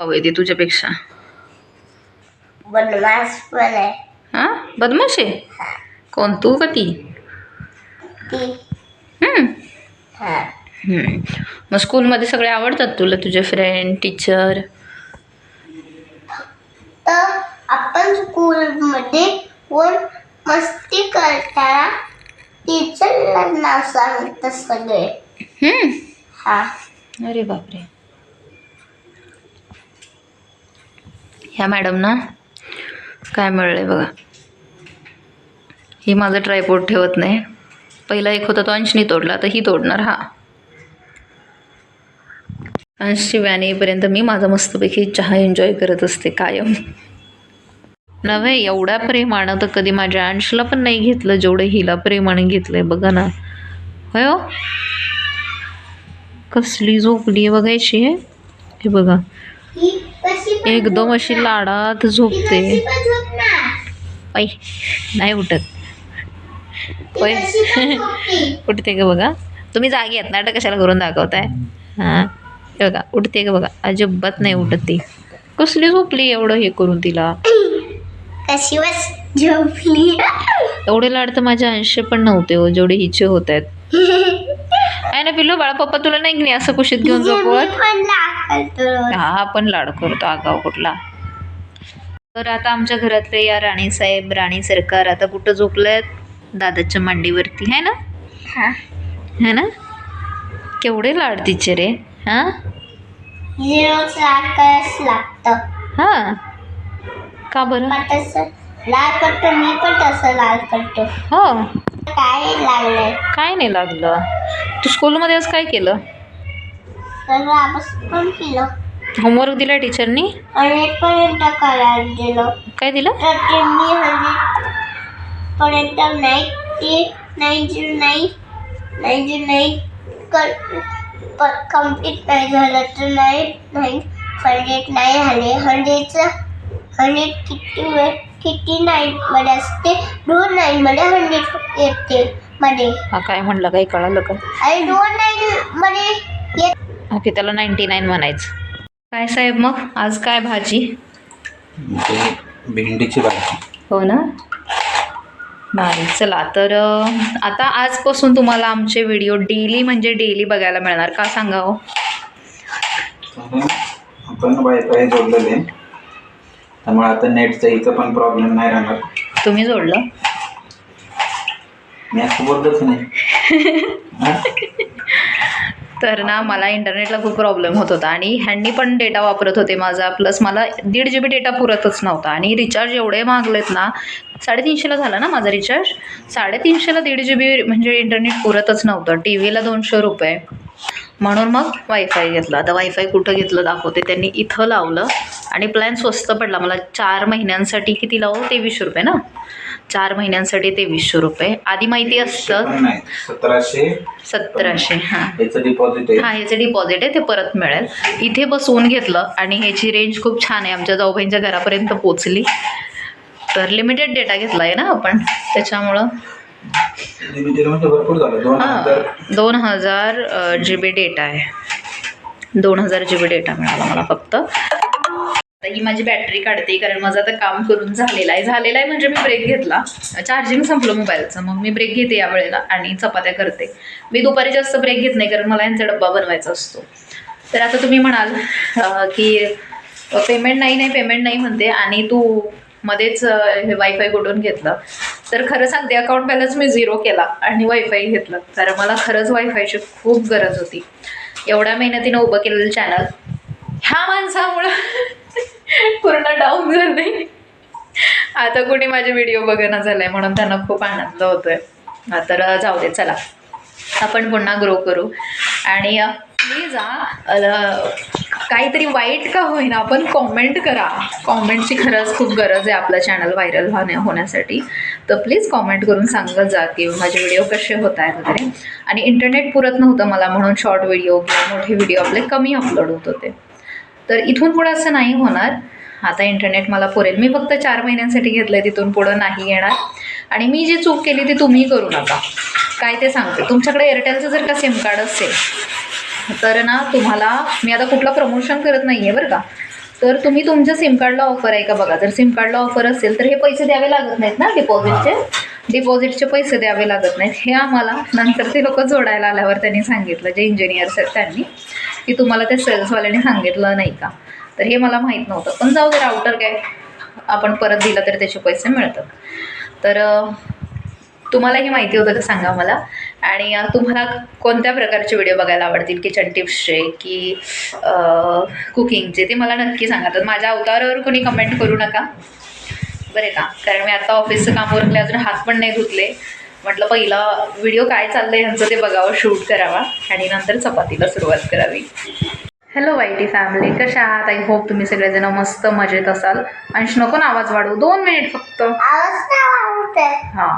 हवंय ते तुझ्यापेक्षा. बनवास पण आहे. हा? बदमाश आहे? कोण? तू का ती? ती. हम्म. हा. हम्म. मग स्कूलमध्ये सगळे आवडतात तुला तुझे फ्रेंड टीचर तर आपण स्कूलमध्ये कोण मस्ती करताना टीचरला नाव सांगतात सगळे. हम्म. हा. अरे बापरे. ह्या मॅडम ना काय आहे बघा. ही माझं ट्रायपोर्ट ठेवत नाही. पहिला एक होता तो अंशनी तोडला तर ही तोडणार हा. अंशची व्यान येईपर्यंत मी माझा मस्तपैकी चहा एन्जॉय करत असते कायम. नव्हे एवढ्या प्रेमानं तर कधी माझ्या अंशला पण नाही घेतलं जेवढं हिला प्रेमाने घेतलंय बघा ना. होय हो? कसली झोपली आहे बघायची आहे हे बघा. एकदम अशी. लाडात झोपते. ऐ नाही उठत झोपती. उठते का बघा तुम्ही जागी आहेत नाटक कशाला करून दाखवताय हां हे बघा उठते का बघा अजिबात नाही उठत ती कसली झोपली एवढं हे करून तिला कशी बस झोपली एवढे लाड तर माझ्या अंश पण नव्हते हो जेवढे हिचे होत आहेत आहे ना पिल्लू बाळा पप्पा तुला नाही की नाही असं कुशीत घेऊन झोपवत? हा आपण लाड करतो. आगाव कुठला? तर आता आमच्या घरातले या राणी साहेब राणी सरकार आता कुठं झोपलेत? दादाच्या मांडीवरती. है ना? हा. है ना? केवढे लाड तिचे रे. हा? हा. का बरं? लाल करतो मी पण तसं लाल करतो. हो. काय लागलंय? काय नाही लागलं. तू स्कूलमध्ये आज काय केलं? तर अभ्यास पण केलं. होमवर्क दिला टीचरनी हंड्रेड पर्यंत करायला दिलं. काय दिलं? तर ते मी हंड्रेड पर्यंत ninety nine zero nine nine zero nine कर कंप्लीट नाही झालं तर नाईन नाईन हंड्रेड नाही आले हंड्रेडचं हंड्रेड किती वेळ किती नाईनमध्ये असते? दोन नाईनमध्ये हंड्रेड येते. मध्ये. हा काय म्हणलं काही कळालं का? आणि दोन नाईनमध्ये येत ओके त्याला नाईन्टी नाईन म्हणायचं. काय साहेब मग? आज काय भाजी? ते भेंडीची भाजी. हो ना? नाही चला तर अं, आता आजपासून तुम्हाला आमचे व्हिडिओ डेली म्हणजे डेली बघायला मिळणार. का सांगा हो कारण आपण वायफाय जोडलेले. आहे. त्यामुळे आता नेटचा इथं पण प्रॉब्लेम नाही राहणार. तुम्ही जोडलं? मी असं बोलतच नाही. हा? तर ना मला इंटरनेटला खूप प्रॉब्लेम होत होता आणि ह्यांनी पण डेटा वापरत होते माझा. प्लस मला दीड जी बी डेटा पुरतच नव्हता. आणि रिचार्ज एवढे मागलेत ना साडेतीनशेला झाला ना माझा रिचार्ज साडेतीनशेला दीड जी बी म्हणजे इंटरनेट पुरतच नव्हतं. टी व्हीला दोनशे रुपये. म्हणून मग वायफाय घेतलं. आता वायफाय कुठं घेतलं दाखवते. त्यांनी इथं लावलं. आणि प्लॅन स्वस्त पडला. मला चार महिन्यांसाठी किती लावू? तेवीसशे रुपये ना? चार महिन्यांसाठी तेवीसशे रुपये. आधी माहिती असतं. सतराशे. सतराशे हां. हा ह्याचं डिपॉझिट आहे. ते परत मिळेल. इथे बसवून घेतलं आणि ह्याची रेंज खूप छान आहे. आमच्या जाऊबाईंच्या घरापर्यंत पोचली तर लिमिटेड डेटा घेतला आहे ना आपण. त्याच्यामुळं म्हणजे दोन हजार हां दोन हजार जी बी डेटा आहे. दोन हजार जी बी डेटा मिळाला मला फक्त. ही माझी बॅटरी काढते कारण माझं आता काम करून झालेलं आहे. झालेलं आहे म्हणजे मी ब्रेक घेतला. चार्जिंग संपलं मोबाईलचं मग मी ब्रेक घेते या वेळेला आणि चपात्या करते. मी दुपारी जास्त ब्रेक घेत नाही कारण मला यांचा डब्बा बनवायचा असतो. तर आता तुम्ही म्हणाल की पेमेंट नाही नाही पेमेंट नाही म्हणते आणि तू मध्येच हे वायफाय कुठून घेतलं. तर खरं सांगते अकाउंट बॅलन्स मी झिरो केला आणि वायफाय घेतलं. कारण मला खरंच वायफायची खूप गरज होती. एवढ्या मेहनतीनं उभं केलेलं चॅनल ह्या माणसामुळं पूर्ण डाऊन झाले आता कुणी माझे व्हिडिओ बघणं झालाय म्हणून त्यांना खूप आनंद होतोय. तर जाऊ दे चला. आपण पुन्हा ग्रो करू. आणि प्लीज काहीतरी वाईट का होईना आपण कॉमेंट करा. कॉमेंटची खरंच खूप गरज आहे आपलं चॅनल व्हायरल होण्या होण्यासाठी. तर प्लीज कॉमेंट करून सांगत जा की माझे व्हिडिओ कसे होत आहेत वगैरे. आणि इंटरनेट पुरत नव्हतं मला म्हणून शॉर्ट व्हिडिओ किंवा मोठे व्हिडिओ आपले कमी अपलोड होत होते. तर इथून पुढं असं नाही होणार. आता इंटरनेट मला पुरेल. मी फक्त चार महिन्यांसाठी घेतलं आहे तिथून पुढं नाही येणार. आणि मी जी चूक केली ती तुम्ही करू नका काय ते सांगते. तुमच्याकडे एअरटेलचं जर का सिम कार्ड असेल तर ना तुम्हाला मी आता कुठलं प्रमोशन करत नाही आहे बरं का. तर तुम्ही तुमच्या सिम कार्डला ऑफर आहे का बघा. जर सिम कार्डला ऑफर असेल तर हे पैसे द्यावे लागत नाहीत ना डिपॉझिटचे डिपॉझिटचे पैसे द्यावे लागत नाहीत. हे आम्हाला नंतर ते लोक जोडायला आल्यावर त्यांनी सांगितलं जे इंजिनियर्स आहेत त्यांनी. की तुम्हाला त्या सेल्सवाल्याने सांगितलं नाही का? तर हे मला माहीत नव्हतं. पण जाऊ दे राऊटर काय आपण परत दिलं तर त्याचे पैसे मिळतात. तर तुम्हाला हे माहिती होतं का सांगा मला? आणि तुम्हाला कोणत्या प्रकारचे व्हिडिओ बघायला आवडतील? किचन टिप्सचे की कुकिंगचे ते मला नक्की सांगा. तर माझ्या अवतारावर कोणी कमेंट करू नका. बरे का? कारण मी आता ऑफिसचं काम उरकले अजून हात पण नाही धुतले. म्हटलं पहिला व्हिडिओ काय चाललंय ह्यांचं ते बघावं शूट करावा. आणि नंतर चपातीला सुरुवात करावी. हॅलो वाईटी फॅमिली कशा आहात? आय होप तुम्ही सगळेजण मस्त मजेत असाल. अंश नको ना आवाज वाढवू. दोन मिनिट फक्त. आवाज नाही वाढवते. हां.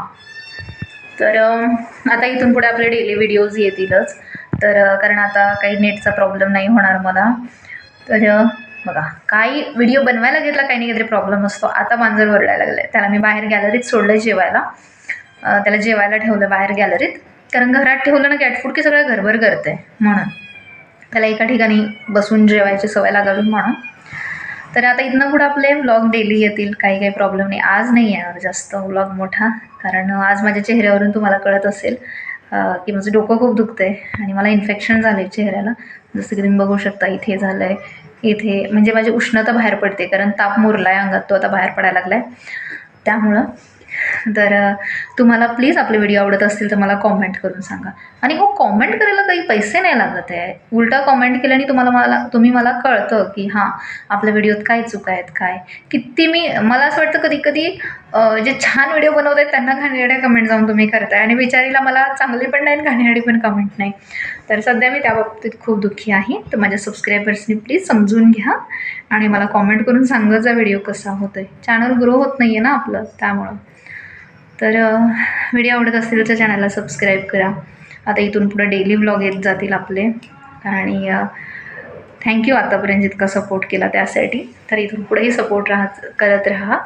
तर आता इथून पुढे आपले डेली व्हिडिओज येतीलच. तर कारण आता काही नेटचा प्रॉब्लेम नाही होणार मला. तर बघा काही व्हिडिओ बनवायला घेतला काही नाही काहीतरी प्रॉब्लेम असतो. आता मांजर ओरडायला लागलं त्याला मी बाहेर गॅलरीत सोडलं जेवायला. त्याला जेवायला ठेवलं बाहेर गॅलरीत कारण घरात ठेवलं ना कॅटफूड की सगळं घरभर करते म्हणून. त्याला एका ठिकाणी बसून जेवायची सवय लागावी म्हणून. तर आता इथनं पुढं आपले व्लॉग डेली येतील काही काही प्रॉब्लेम नाही. आज नाही येणार जास्त व्लॉग मोठा. कारण आज माझ्या चेहऱ्यावरून तुम्हाला कळत असेल की माझं डोकं खूप दुखतं आहे आणि मला इन्फेक्शन झालं आहे चेहऱ्याला. जसं की तुम्ही बघू शकता इथे झालं आहे इथे म्हणजे माझी उष्णता बाहेर पडते कारण ताप मुरला आहे अंगात तो आता बाहेर पडायला लागला आहे त्यामुळं तर तुम्हाला प्लीज आपले व्हिडिओ आवडत असतील तर मला कॉमेंट करून सांगा. आणि हो कॉमेंट करायला काही पैसे नाही लागत आहे. उलटा कॉमेंट केल्याने तुम्हाला मला तुम्ही मला कळतं की हां आपल्या व्हिडिओत काय चुका आहेत काय? किती मी मला असं वाटतं कधी कधी जे छान व्हिडिओ बनवत आहेत त्यांना घाणेरड्या कमेंट जाऊन तुम्ही करताय. आणि बिचारीला मला चांगली पण नाही घाणेरडी पण कमेंट नाही. तर सध्या मी त्या बाबतीत खूप दुःखी आहे. तर माझ्या सबस्क्रायबर्सनी प्लीज समजून घ्या. आणि मला कॉमेंट करून सांगा जा व्हिडिओ कसा होतो आहे चॅनल ग्रो होत नाही आहे ना आपलं त्यामुळं. तर व्हिडिओ आवडत असतील तर चॅनलला सबस्क्राईब करा. आता इथून पुढं डेली व्लॉग येत जातील आपले. आणि थँक्यू आतापर्यंत जितका सपोर्ट केला त्यासाठी. तर इथून पुढेही सपोर्ट राहा करत राहा.